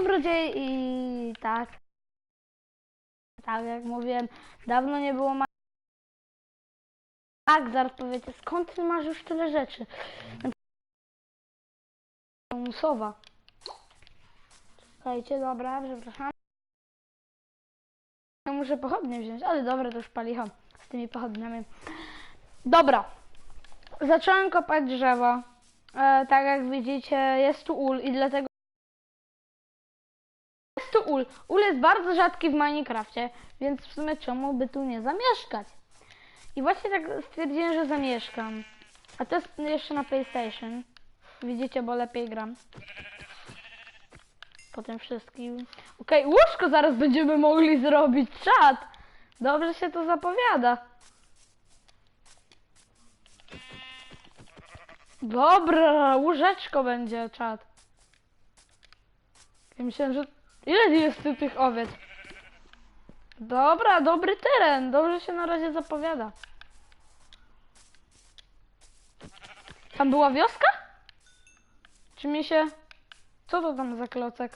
dobrodziej i tak. Tak jak mówiłem, dawno nie było ma... Tak, zaraz powiecie, skąd ty masz już tyle rzeczy? Musowa. Czekajcie, dobra, przepraszam. Ja muszę pochodnie wziąć, ale dobra, to już palicham z tymi pochodniami. Dobra, zacząłem kopać drzewo. E, tak jak widzicie, jest tu ul i dlatego jest tu ul. Ul jest bardzo rzadki w Minecrafcie, więc w sumie czemu by tu nie zamieszkać? I właśnie tak stwierdziłem, że zamieszkam. A to jest jeszcze na PlayStation. Widzicie, bo lepiej gram. Po tym wszystkim. Okej, łóżko zaraz będziemy mogli zrobić. Czad! Dobrze się to zapowiada. Dobra, łóżeczko będzie, czad. Ja myślałem, że... Ile jest tu tych owiec? Dobra, dobry teren. Dobrze się na razie zapowiada. Tam była wioska? Czy mi się... Co to tam za klocek?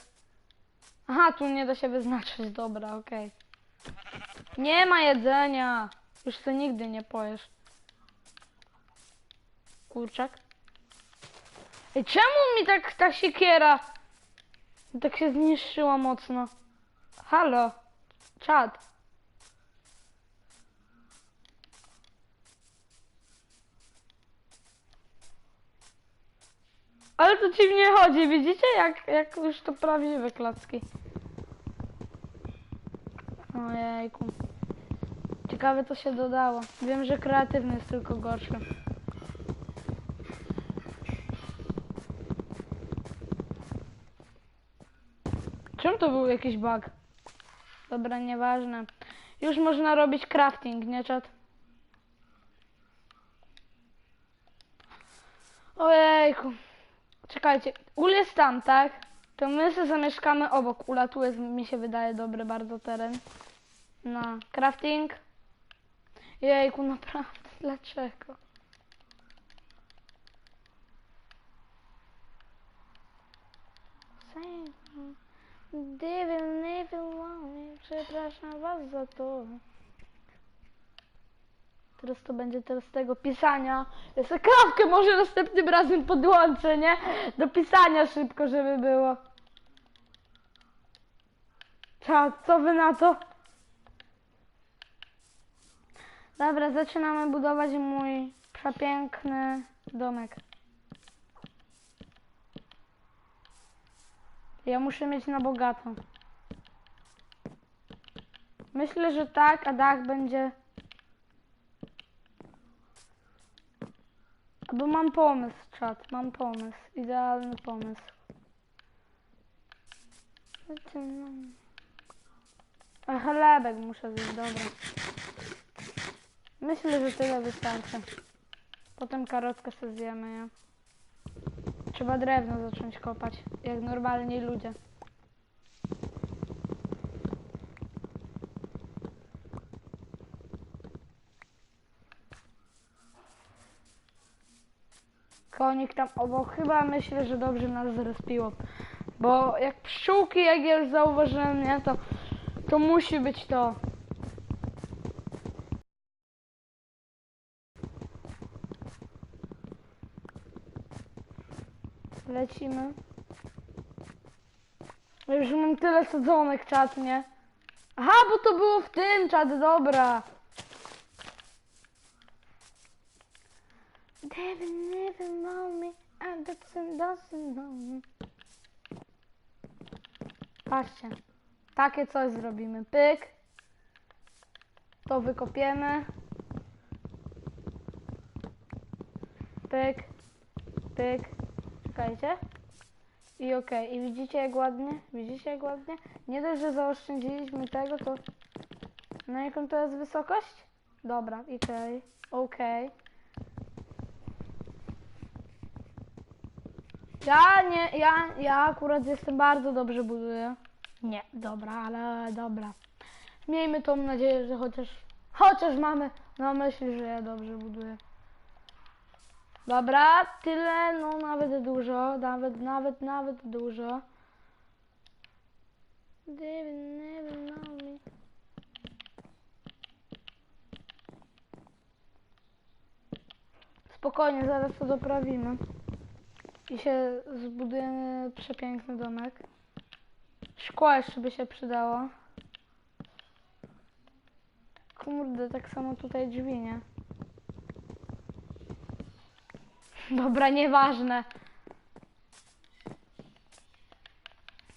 Aha, tu nie da się wyznaczyć. Dobra, okej. Nie ma jedzenia. Już to nigdy nie pojesz. Kurczak. Ej, czemu mi tak ta siekiera tak się zniszczyła mocno? Halo, czad. Ale to dziwnie chodzi, widzicie? Jak, jak już to prawdziwe klocki. Ojejku. Ciekawe co się dodało. Wiem, że kreatywny jest tylko gorszy. Czym to był jakiś bug? Dobra, nieważne. Już można robić crafting, nie czat? Ojejku. Czekajcie, ul jest tam, tak? To my sobie zamieszkamy obok ula. Tu jest, mi się wydaje, dobry bardzo teren. Na crafting. Jejku, naprawdę, dlaczego? Devil want me. Przepraszam was za to. Teraz to będzie teraz tego pisania. Ja sobie krawkę może następnym razem podłączę, nie? Do pisania szybko, żeby było. Czad, co wy na to? Dobra, zaczynamy budować mój przepiękny domek. Ja muszę mieć na bogato. Myślę, że tak, a dach będzie... Albo mam pomysł, czat, mam pomysł. Idealny pomysł. A chlebek muszę zjeść, dobra. Myślę, że tyle wystarczy. Potem karotkę sobie zjemy, nie? Trzeba drewno zacząć kopać, jak normalni ludzie. Konik tam obok, chyba myślę, że dobrze nas zrespiło. Bo jak pszczółki, jak ja zauważyłem, nie, to, to musi być to. Lecimy. Ja Już mam tyle sadzonek, czat, nie? Aha, bo to było w tym, czat, dobra. Devil never know me, and doesn't, doesn't know me. Patrzcie. Takie coś zrobimy. Pyk. To wykopiemy. Pyk. Pyk. Czekajcie. I okej. I widzicie jak ładnie? Widzicie jak ładnie? Nie dość, że zaoszczędziliśmy tego, to... Na jaką to jest wysokość? Dobra, okej. Okej. Ja nie, ja, ja akurat jestem bardzo dobrze buduję. Nie, dobra, ale dobra. Miejmy tą nadzieję, że chociaż, chociaż mamy na myśli, że ja dobrze buduję. Dobra, tyle, no nawet dużo, nawet, nawet, nawet dużo. Spokojnie, zaraz to doprawimy. I się zbudujemy przepiękny domek. Szkło jeszcze by się przydało. Kurde, tak samo tutaj drzwi, nie? Dobra, nieważne.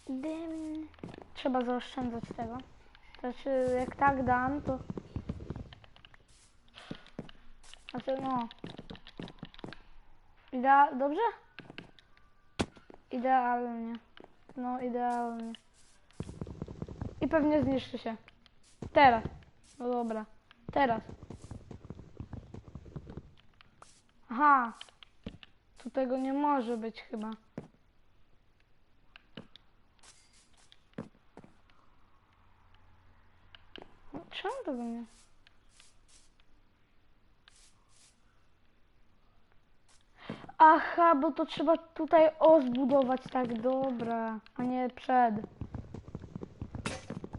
Dym. Trzeba zaoszczędzać tego. Znaczy, jak tak dam, to... Znaczy, no... Idea... Dobrze? Idealnie. No, idealnie. I pewnie zniszczy się. Teraz. No dobra. Teraz. Aha. Tego nie może być chyba. No, czemu tego nie? Aha, bo to trzeba tutaj o zbudować tak, dobra, a nie przed.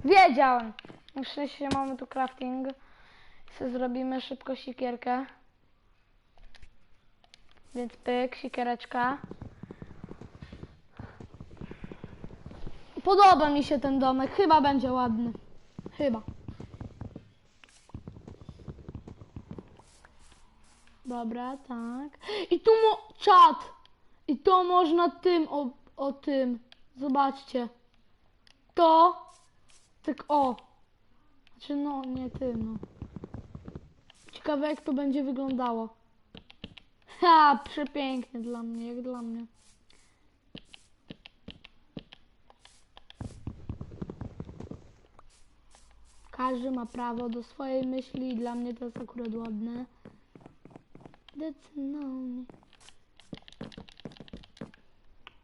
Wiedziałem! Na szczęście mamy tu crafting. Se zrobimy szybko sikierkę. Więc pyk, sikiereczka. Podoba mi się ten domek, chyba będzie ładny. Chyba. Dobra, tak. I tu mo... czat! I to można tym, o, o tym. Zobaczcie. To... Tak o. Znaczy no, nie tym, no. Ciekawe jak to będzie wyglądało. Ha, przepięknie dla mnie, jak dla mnie. Każdy ma prawo do swojej myśli i dla mnie to jest akurat ładne. No me.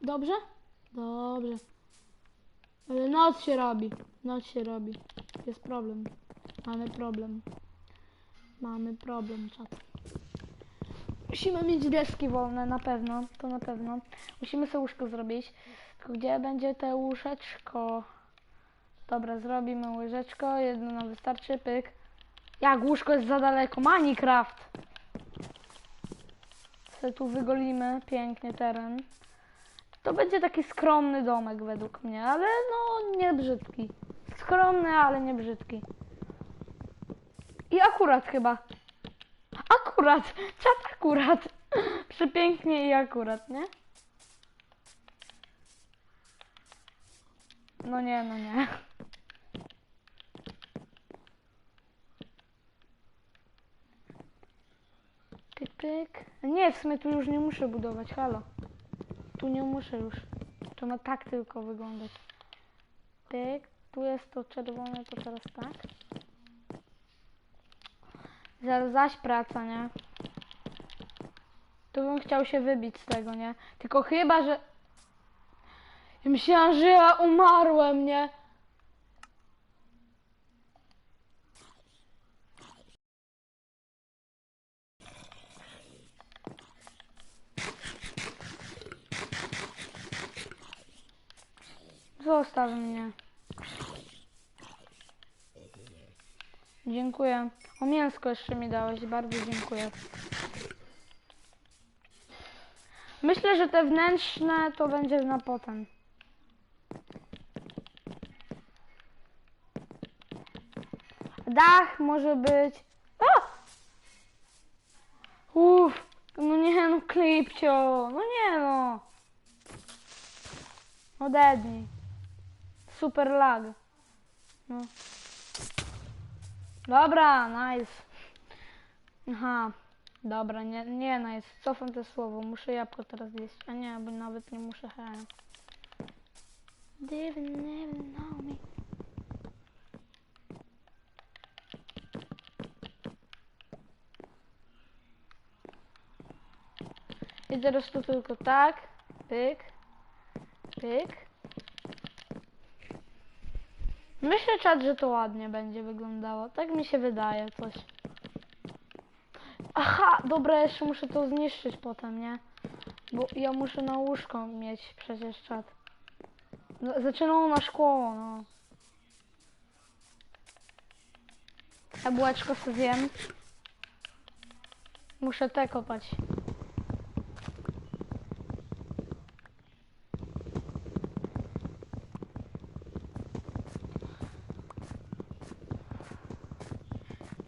Dobrze? Dobrze. Ale noc się robi. Noc się robi. Jest problem. Mamy problem. Mamy problem, czat. Musimy mieć deski wolne, na pewno. To na pewno. Musimy sobie łóżko zrobić. Tylko gdzie będzie te łóżeczko? Dobra, zrobimy łyżeczko. Jedno nam wystarczy. Pyk. Jak łóżko jest za daleko? Minecraft! Se tu wygolimy pięknie teren. To będzie taki skromny domek według mnie, ale no nie brzydki. Skromny, ale nie brzydki. I akurat chyba. Akurat! Czat akurat! Przepięknie i akurat, nie? No nie, no nie. Pyk, pyk. Nie, w sumie tu już nie muszę budować, halo. Tu nie muszę już. To ma tak tylko wyglądać. Pyk. Tu jest to czerwone, to teraz tak. Zaś praca, nie? Tu bym chciał się wybić z tego, nie? Tylko chyba, że... Ja myślałam, że ja umarłem, nie? Zostaw mnie. Dziękuję. O mięsko jeszcze mi dałeś, bardzo dziękuję. Myślę, że te wnętrzne to będzie na potem. Dach może być... O! Uff, no nie no, klipcio, no nie no. Odednij. Super lag. No. Dobra, nice. Aha, dobra, nie, nie nice. Cofam to słowo, muszę jabłko teraz zjeść. A nie, bo nawet nie muszę he. Didn't even know me. I teraz tu tylko tak, pyk, pyk. Myślę czat, że to ładnie będzie wyglądało. Tak mi się wydaje coś. Aha, dobra, jeszcze muszę to zniszczyć potem, nie? Bo ja muszę na łóżko mieć przecież czat. No, Zaczynało na szkło, no. Jabłeczko sobie zjem. Muszę te kopać.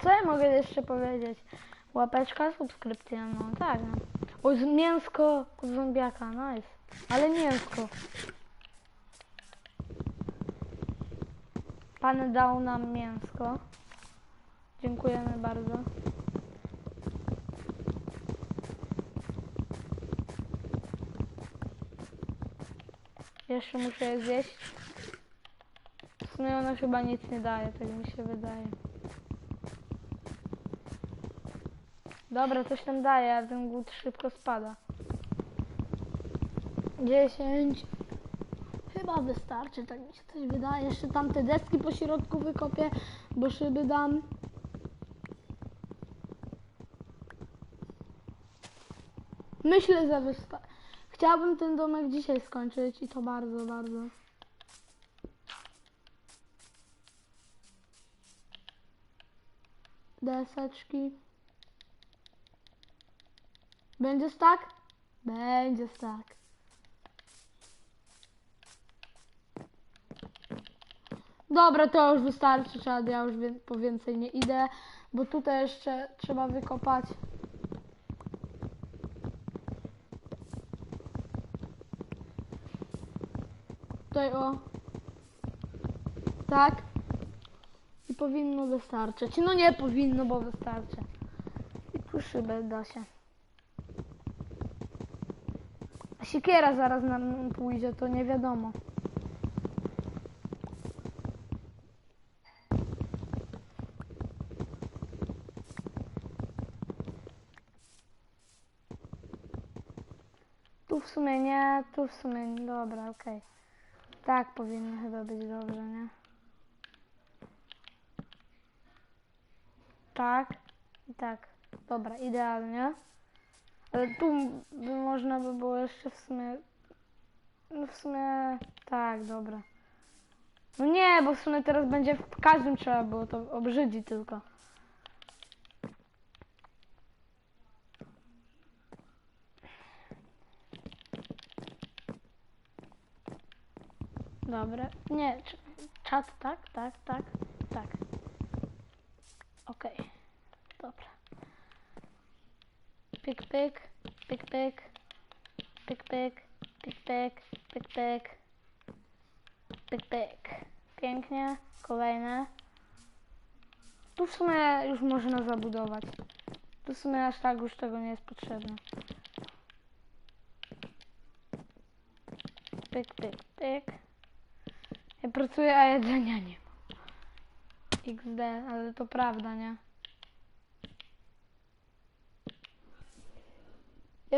Co ja mogę jeszcze powiedzieć? Łapeczka, subskrypcja, no tak. No. O, mięsko od zombiaka, nice. Ale mięsko. Pan dał nam mięsko. Dziękujemy bardzo. Jeszcze muszę je zjeść. W sumie ona chyba nic nie daje, tak mi się wydaje. Dobra, coś tam daje, ale ten głód szybko spada. 10. Chyba wystarczy, tak mi się coś wydaje. Jeszcze tam te deski po środku wykopię, bo szyby dam. Myślę, że wystarczy. Chciałabym ten domek dzisiaj skończyć i to bardzo, bardzo. Deseczki. Będzie tak? Będzie tak. Dobra, to już wystarczy, trzeba, ja już po więcej nie idę, bo tutaj jeszcze trzeba wykopać. Tutaj o. Tak. I powinno wystarczyć. No nie powinno, bo wystarczy. I tu szybę da się. A Siekiera zaraz nam pójdzie, to nie wiadomo. Tu w sumie nie, tu w sumie nie. Dobra, okej. Tak powinno chyba być dobrze, nie? Tak i tak. Dobra, idealnie. Ale tu by można by było jeszcze w sumie... No w sumie... Tak, dobra. No nie, bo w sumie teraz będzie w każdym trzeba było to obrzydzić tylko. Dobra. Nie, cz- czat, tak, tak, tak, tak. Okej. Dobra. Pyk, pyk, pyk, pyk, pyk, pyk, pyk, pyk, pyk, pyk, pyk, pyk. Pięknie. Kolejne. Tu w sumie już można zabudować. Tu w sumie aż tak już tego nie jest potrzebne. Pyk, pyk, pyk. Ja pracuję, a jedzenia nie ma. XD, ale to prawda, nie?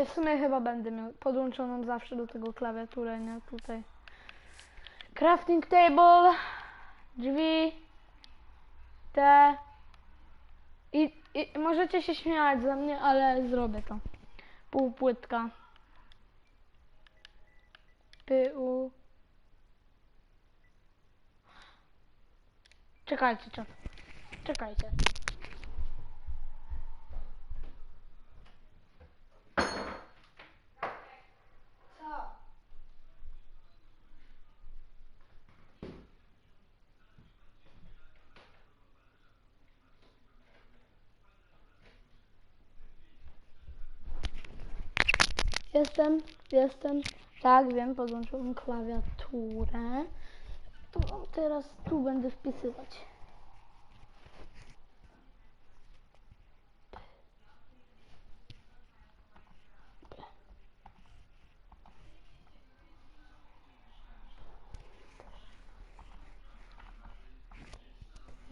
Ja w sumie chyba będę miał podłączoną zawsze do tego klawiaturę, nie? Tutaj. Crafting table, drzwi, te. I, I możecie się śmiać ze mnie, ale zrobię to. Półpłytka. Pył. Czekajcie, czat. Czekajcie. Jestem, jestem. Tak, wiem, podłączyłem klawiaturę. To teraz tu będę wpisywać.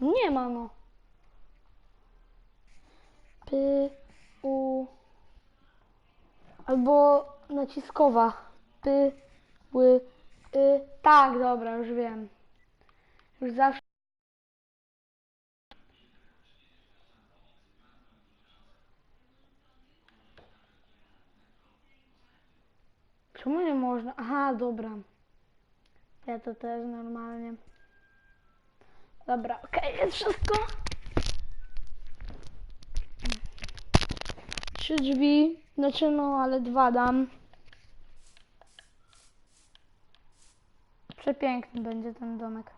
Nie ma no. Py. Albo naciskowa. Py, ły, y. Tak, dobra, już wiem. Już zawsze. Czemu nie można? Aha, dobra. Ja to też normalnie. Dobra, okej, jest wszystko. Trzy drzwi. Znaczy no, ale dwa dam. Przepiękny będzie ten domek.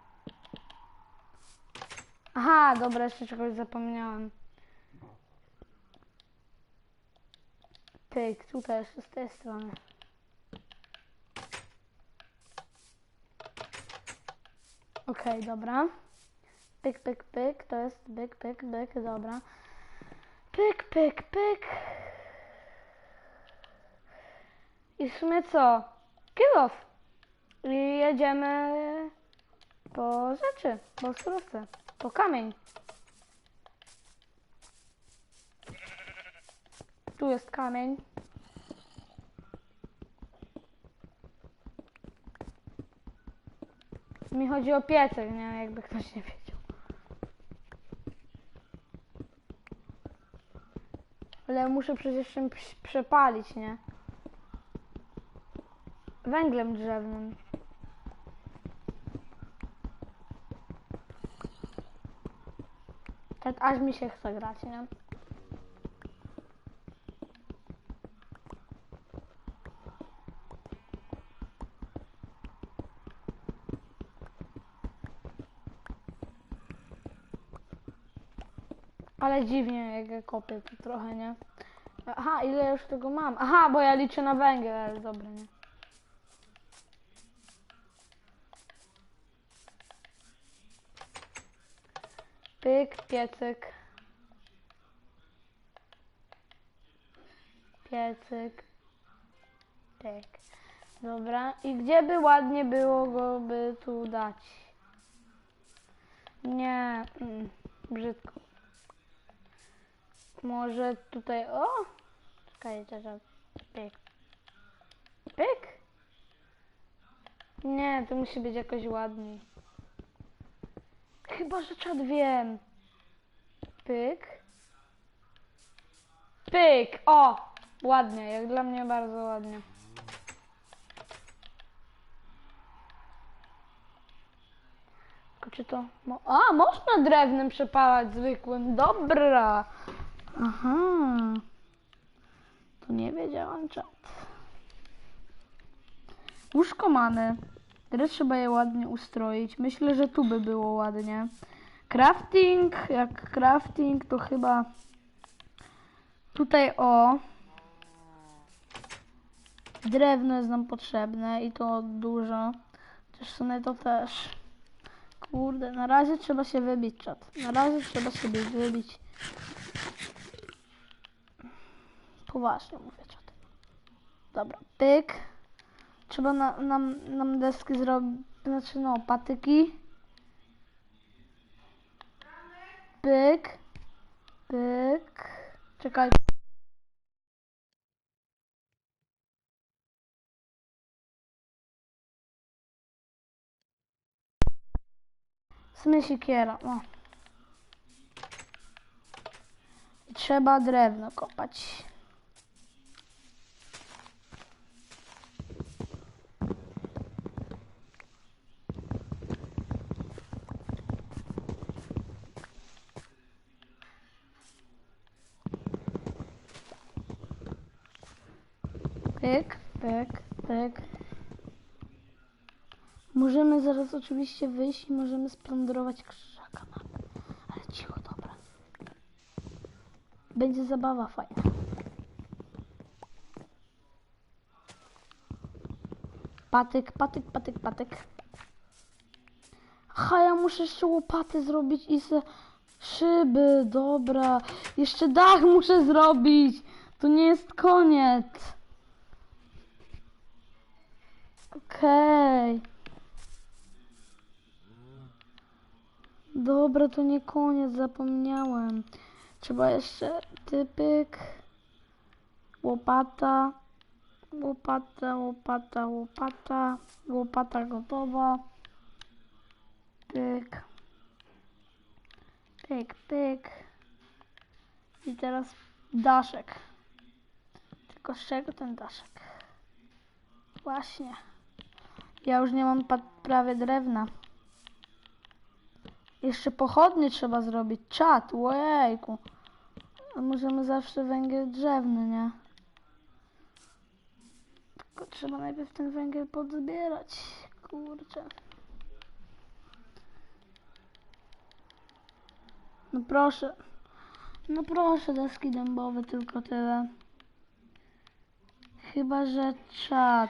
Aha, dobra, jeszcze czegoś zapomniałem. Tyk, tutaj jeszcze z tej strony. Okej, dobra. Pyk, pyk, pyk, to jest pyk, pyk, pyk, dobra. Pyk, pyk, pyk. I w sumie co? Kill off. I jedziemy po rzeczy, po surowce, po kamień. Tu jest kamień. Mi chodzi o piecek, nie? Jakby ktoś nie wiedział. Ale muszę przecież ps- przepalić, nie? Węglem drzewnym. Tak aż mi się chce grać, nie? Ale dziwnie jak ja kopię to trochę, nie? Aha, ile już tego mam? Aha, bo ja liczę na węgiel, ale dobra, nie? Pyk, piecyk. Piecyk. Pyk. Dobra. I gdzie by ładnie było go by tu dać? Nie. Mm, brzydko. Może tutaj. O! Czekajcie, że. Pyk. Pyk? Nie, to musi być jakoś ładniej. Chyba, że czad wiem. Pyk. Pyk. O! Ładnie, jak dla mnie bardzo ładnie. Tylko czy to... Mo A, można drewnem przepalać zwykłym. Dobra. Aha. To nie wiedziałam czat. Łóżko mamy. Teraz trzeba je ładnie ustroić. Myślę, że tu by było ładnie. Crafting, jak crafting, to chyba tutaj o. Drewno jest nam potrzebne i to dużo. Sumie to też. Kurde, na razie trzeba się wybić, czat. Na razie trzeba się wy- wybić. Poważnie mówię, czat. Dobra, pyk. Trzeba na, nam, nam deski zrobić, znaczy no, patyki. Pyk. Pyk. Czekaj. Sumie siekiera, o. I Trzeba drewno kopać. Pyk, pyk, pyk. Możemy zaraz oczywiście wyjść i możemy splądrować krzyżaka mapy. Ale cicho, dobra. Będzie zabawa fajna. Patyk, patyk, patyk, patyk. Aha, ja muszę jeszcze łopaty zrobić i se szyby, dobra. Jeszcze dach muszę zrobić. To nie jest koniec. Okej. Dobra, to nie koniec, zapomniałem. Trzeba jeszcze typyk, łopata, łopata, łopata, łopata, łopata gotowa. Pyk, pyk, pyk. I teraz daszek. Tylko z czego ten daszek? Właśnie. Ja już nie mam prawie drewna. Jeszcze pochodnie trzeba zrobić. Czat, ojejku. A możemy zawsze węgiel drzewny, nie? Tylko trzeba najpierw ten węgiel podzbierać. Kurczę. No proszę. No proszę, deski dębowe, tylko tyle. Chyba, że czat.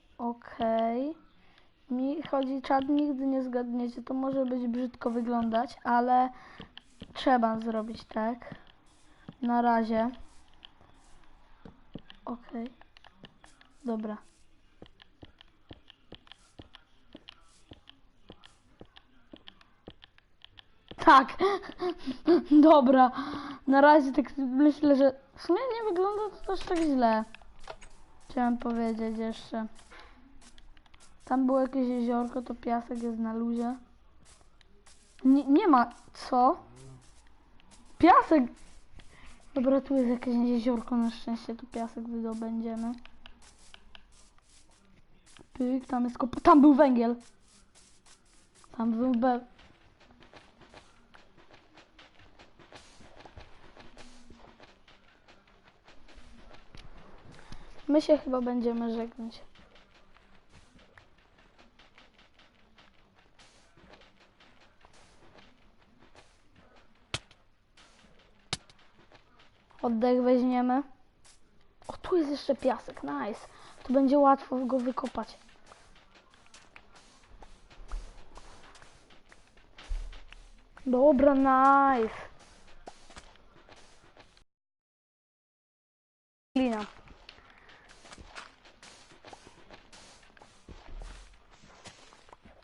okej. Mi chodzi czad, nigdy nie zgadniecie, to może być brzydko wyglądać, ale trzeba zrobić tak. Na razie. Okej. Dobra. Tak. Dobra. Na razie tak myślę, że w sumie nie wygląda to też tak źle. Chciałem powiedzieć jeszcze. Tam było jakieś jeziorko, to piasek jest na luzie. Nie, nie ma. Co? Piasek! Dobra, tu jest jakieś jeziorko, na szczęście tu piasek wydobędziemy. Pyk, tam jest kop... Tam był węgiel! Tam był be... My się chyba będziemy żegnać. Oddech weźmiemy. O, tu jest jeszcze piasek, nice. Tu będzie łatwo go wykopać. Dobra, nice. Glina.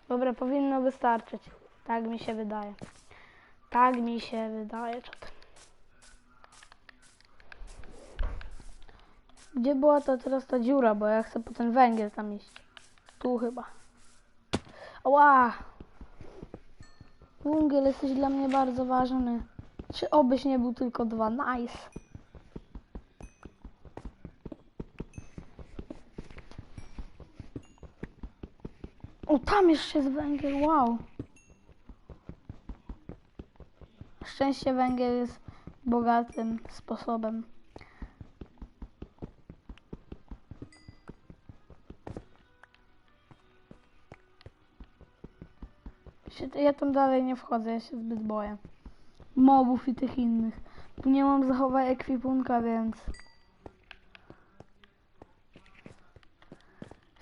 Dobra, powinno wystarczyć. Tak mi się wydaje. Tak mi się wydaje. Gdzie była ta teraz ta dziura, bo ja chcę po ten węgiel tam iść. Tu chyba. Ła! Węgiel jesteś dla mnie bardzo ważny. Czy obyś nie był tylko dwa? Nice. O, tam jeszcze jest węgiel, wow. Szczęście węgiel jest bogatym sposobem. Się- Ja tam dalej nie wchodzę, ja się zbyt boję. Mobów i tych innych. Tu nie mam zachować ekwipunka, więc...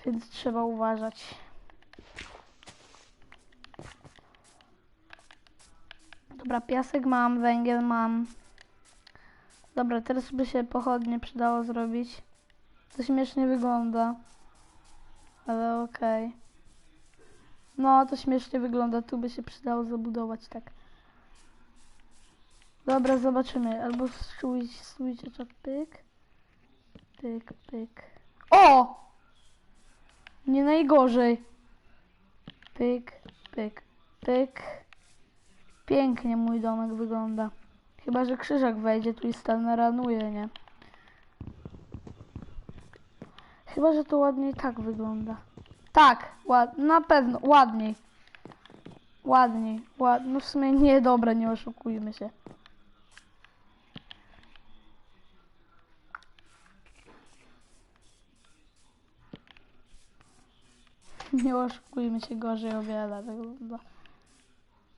Więc trzeba uważać. Dobra, piasek mam, węgiel mam. Dobra, teraz by się pochodnie przydało zrobić. To śmiesznie wygląda. Ale okej. No, to śmiesznie wygląda. Tu by się przydało zabudować, tak. Dobra, zobaczymy. Albo stójcie, stójcie, czat, pyk. Pyk, pyk. O! Nie najgorzej. Pyk, pyk, pyk. Pięknie mój domek wygląda. Chyba, że krzyżak wejdzie tu i stanę ranuje, nie? Chyba, że to ładniej tak wygląda. Tak, ład, na pewno, ładniej. Ładniej, ład, no w sumie nie, dobra, nie oszukujmy się. Nie oszukujmy się, gorzej o wiele wygląda.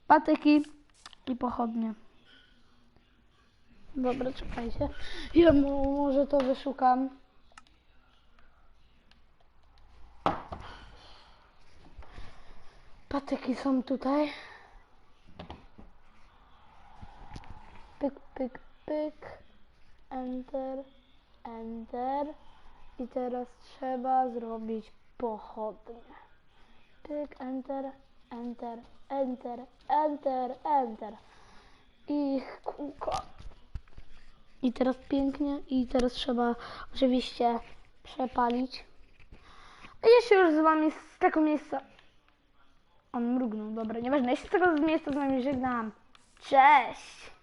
Patyki i pochodnie. Dobra, czekajcie. Ja może to wyszukam. Patyki są tutaj. Pyk, pyk, pyk. Enter, enter. I teraz trzeba zrobić pochodnie. Pyk, enter, enter, enter, enter, enter. I kółko. I teraz pięknie. I teraz trzeba oczywiście przepalić. Ja się już z wami z tego miejsca... On mrugnął, dobra, nieważne. Ja się z tego miejsca z wami żegnam. Cześć!